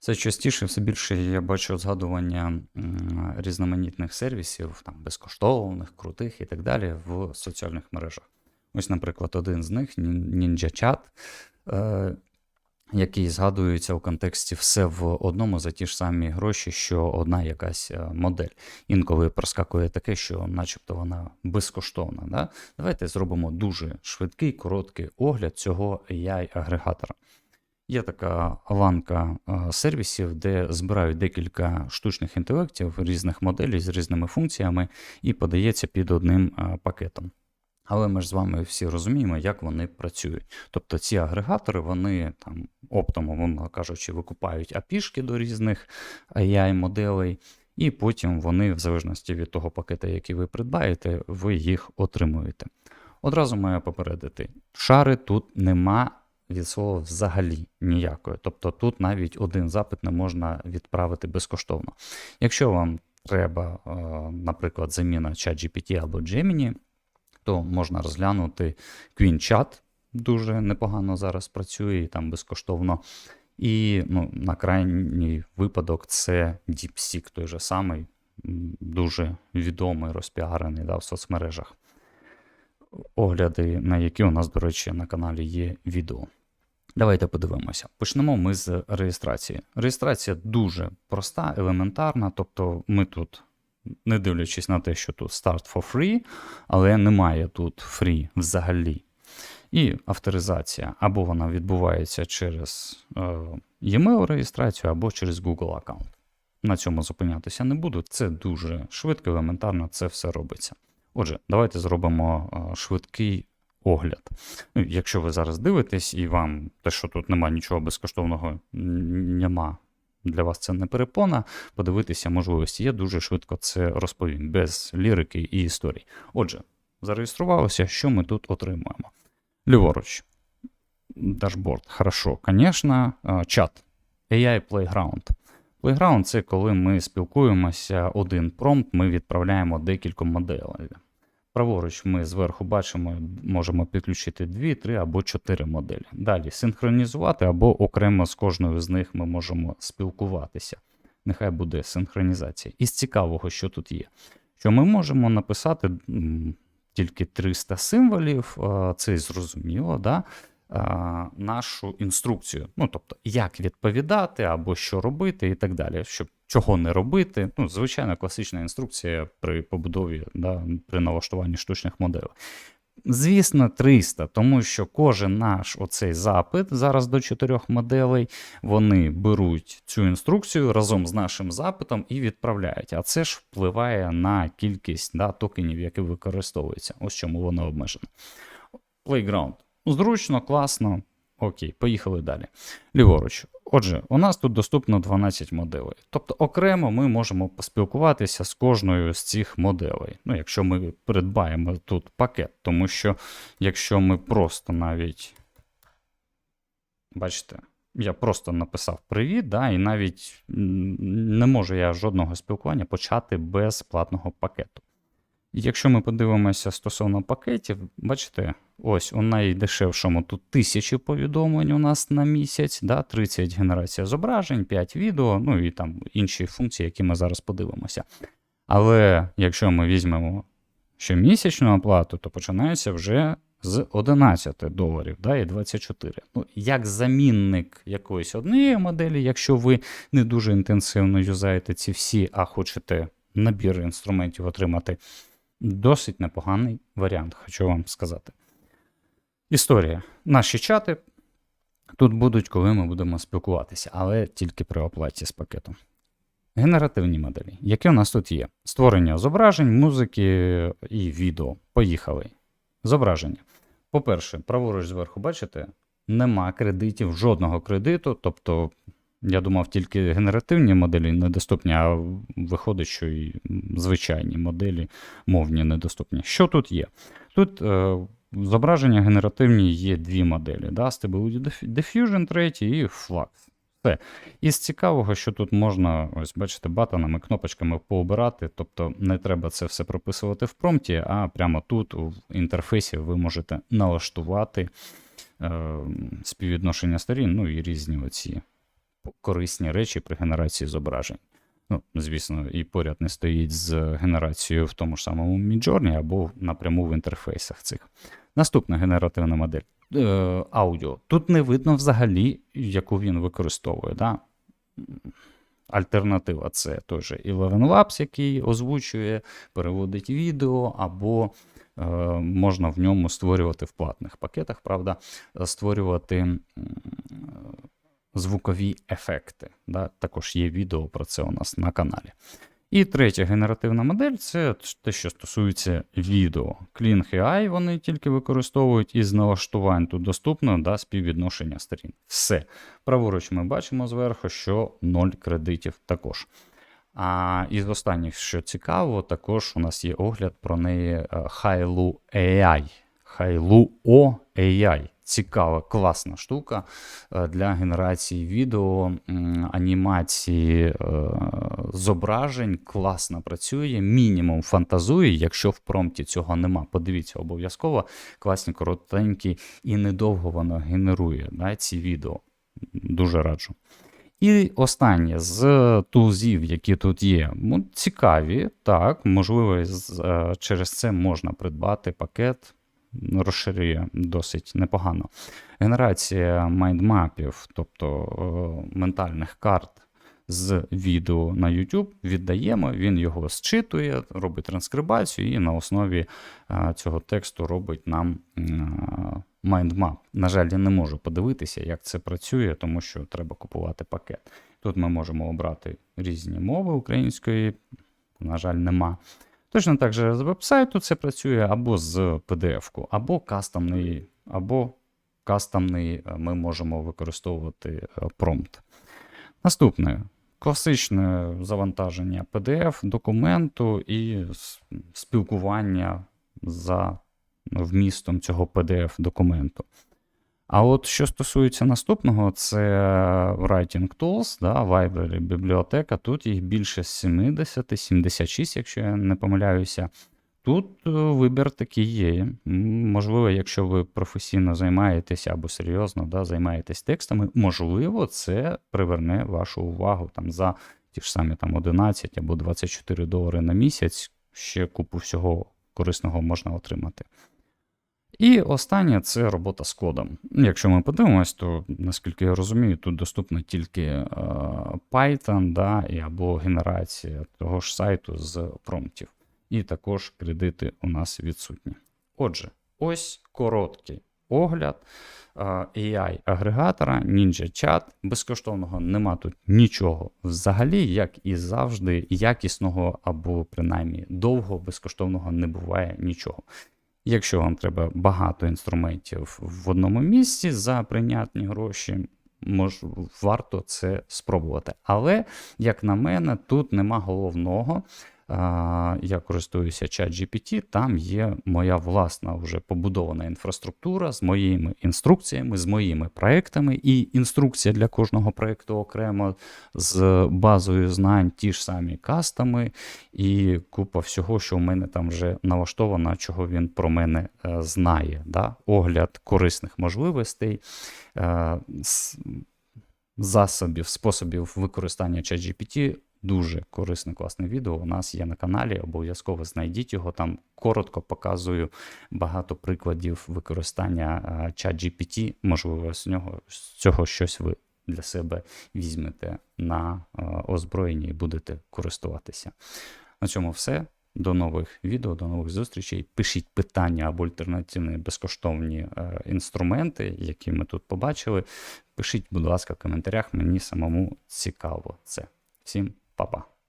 Все частіше, все більше я бачу згадування різноманітних сервісів, там, безкоштовних, крутих і так далі, в соціальних мережах. Ось, наприклад, один з них Нін- Ninja Chat, е, який згадується у контексті все в одному за ті ж самі гроші, що одна якась е, модель. Інколи проскакує таке, що начебто вона безкоштовна. Да? Давайте зробимо дуже швидкий, короткий огляд цього AI-агрегатора. Є така ланка е, сервісів, де збирають декілька штучних інтелектів різних моделей з різними функціями і подається під одним е, пакетом. Але ми ж з вами всі розуміємо, як вони працюють. Тобто ці агрегатори, вони там оптом, умовно кажучи, викупають апішки до різних AI-моделей, і потім вони, в залежності від того пакета, який ви придбаєте, ви їх отримуєте. Одразу маю попередити: шари тут нема від слова взагалі ніякої. Тобто тут навіть один запит не можна відправити безкоштовно. Якщо вам треба, е, наприклад, заміна ChatGPT або Gemini, то можна розглянути QueenChat, дуже непогано зараз працює і там безкоштовно. І ну, на крайній випадок це DeepSeek, той же самий, дуже відомий, розпіарений да, в соцмережах. Огляди, на які у нас, до речі, на каналі є відео. Давайте подивимося. Почнемо ми з реєстрації. Реєстрація дуже проста, елементарна, тобто ми тут, не дивлячись на те, що тут Start for free, але немає тут free взагалі. І авторизація або вона відбувається через е, e-mail реєстрацію, або через Google аккаунт. На цьому зупинятися не буду. Це дуже швидко, елементарно це все робиться. Отже, давайте зробимо е, швидкий огляд. Ну, Якщо ви зараз дивитесь і вам те, що тут немає нічого безкоштовного, нема. Для вас це не перепона, подивитися можливості. Я дуже швидко це розповім, без лірики і історій. Отже, зареєструвалося, що ми тут отримуємо. Ліворуч. Дашборд. Хорошо, звісно, чат. AI Playground. Playground це коли ми спілкуємося, один промпт ми відправляємо декілька моделей. Праворуч ми зверху бачимо, можемо підключити 2, 3 або 4 моделі. Далі синхронізувати або окремо з кожною з них ми можемо спілкуватися. Нехай буде синхронізація. Із цікавого, що тут є, що ми можемо написати тільки 300 символів, це зрозуміло, да? нашу інструкцію. Ну, тобто, як відповідати або що робити, і так далі, щоб чого не робити. Ну, звичайна класична інструкція при побудові, да, при налаштуванні штучних моделей. Звісно, 300, тому що кожен наш оцей запит зараз до чотирьох моделей, вони беруть цю інструкцію разом з нашим запитом і відправляють. А це ж впливає на кількість да, токенів, які використовуються. Ось чому воно обмежено. Playground. Зручно, класно. Окей, поїхали далі. Ліворуч. Отже, у нас тут доступно 12 моделей. Тобто окремо ми можемо поспілкуватися з кожною з цих моделей. Ну, якщо ми придбаємо тут пакет, тому що якщо ми просто навіть. Бачите, я просто написав привіт, да, і навіть не можу я жодного спілкування почати без платного пакету. Якщо ми подивимося стосовно пакетів, бачите, ось у найдешевшому тут тисячі повідомлень у нас на місяць, да, 30 генерація зображень, 5 відео, ну і там інші функції, які ми зараз подивимося. Але якщо ми візьмемо щомісячну оплату, то починається вже з 11 доларів да, і 24. Ну, як замінник якоїсь однієї моделі, якщо ви не дуже інтенсивно юзаєте ці всі, а хочете набір інструментів отримати. Досить непоганий варіант, хочу вам сказати. Історія. Наші чати тут будуть, коли ми будемо спілкуватися, але тільки при оплаті з пакетом. Генеративні моделі. Які у нас тут є? Створення зображень, музики і відео. Поїхали. Зображення. По-перше, праворуч зверху, бачите, нема кредитів, жодного кредиту. Тобто, я думав, тільки генеративні моделі недоступні, а виходить, що і звичайні моделі мовні недоступні. Що тут є? Тут е, зображення генеративні є дві моделі: да? Stability Diffusion третій і Flux. Все. Із цікавого, що тут можна, ось бачите, батонами, кнопочками пообирати, тобто не треба це все прописувати в промпті, а прямо тут в інтерфейсі ви можете налаштувати е, співвідношення сторін, ну і різні оці корисні речі при генерації зображень. Ну, звісно, і поряд не стоїть з генерацією в тому ж самому Midjourney або напряму в інтерфейсах цих. Наступна генеративна модель е, аудіо. Тут не видно взагалі, яку він використовує. Да? Альтернатива це той же Eleven Labs, який озвучує, переводить відео, або е, можна в ньому створювати в платних пакетах, правда, створювати м, звукові ефекти. Да? Також є відео про це у нас на каналі. І третя генеративна модель це те, що стосується відео. Kling AI вони тільки використовують із налаштувань тут доступно да, співвідношення сторін. Все. Праворуч ми бачимо зверху, що 0 кредитів також. А із останніх, що цікаво, також у нас є огляд про неї е, Hailu AI. Hailuo AI. Цікава, класна штука е, для генерації відео, анімації е, зображень. Класно працює, мінімум фантазує. Якщо в промпті цього нема, подивіться обов'язково. Класні, коротенькі і недовго воно генерує да, ці відео. Дуже раджу. І останнє з тулзів, які тут є, ну, цікаві, так, можливо, е, через це можна придбати пакет, розширює досить непогано. Генерація майндмапів, тобто е, ментальних карт з відео на YouTube віддаємо, він його зчитує, робить транскрибацію і на основі е, цього тексту робить нам е, майндмап. На жаль, я не можу подивитися, як це працює, тому що треба купувати пакет. Тут ми можемо обрати різні мови української, на жаль, нема. Точно так же з вебсайту це працює або з PDF-ку, або кастомний, або кастомний е, ми можемо використовувати е, промпт. Наступне класичне завантаження PDF, документу і спілкування за вмістом цього PDF документу. А от що стосується наступного, це Writing Tools, да, Library, бібліотека. Тут їх більше 70, 76, якщо я не помиляюся. Тут е, вибір такий є. Можливо, якщо ви професійно займаєтеся або серйозно да, займаєтесь текстами, можливо, це приверне вашу увагу там, за ті ж самі там, 11 або 24 долари на місяць. Ще купу всього корисного можна отримати. І останнє це робота з кодом. Якщо ми подивимось, то наскільки я розумію, тут доступна тільки е, Python да, або генерація того ж сайту з промптів. І також кредити у нас відсутні. Отже, ось короткий огляд е, AI-агрегатора Ninja Chat. Безкоштовного нема тут нічого взагалі, як і завжди, якісного або принаймні довго безкоштовного не буває нічого. Якщо вам треба багато інструментів в одному місці за прийнятні гроші, мож, варто це спробувати. Але, як на мене, тут нема головного. Я користуюся ChatGPT, там є моя власна вже побудована інфраструктура з моїми інструкціями, з моїми проектами, і інструкція для кожного проекту окремо з базою знань, ті ж самі кастами, і купа всього, що в мене там вже налаштовано, чого він про мене е, знає. Да? Огляд корисних можливостей, е, засобів, способів використання ChatGPT. Дуже корисне, класне відео. У нас є на каналі. Обов'язково знайдіть його. Там коротко показую багато прикладів використання е, ChatGPT. Можливо, з нього з цього щось ви для себе візьмете на е, озброєння і будете користуватися. На цьому все. До нових відео, до нових зустрічей. Пишіть питання або альтернативні безкоштовні е, інструменти, які ми тут побачили. Пишіть, будь ласка, в коментарях. Мені самому цікаво це. Всім Papa. Pa.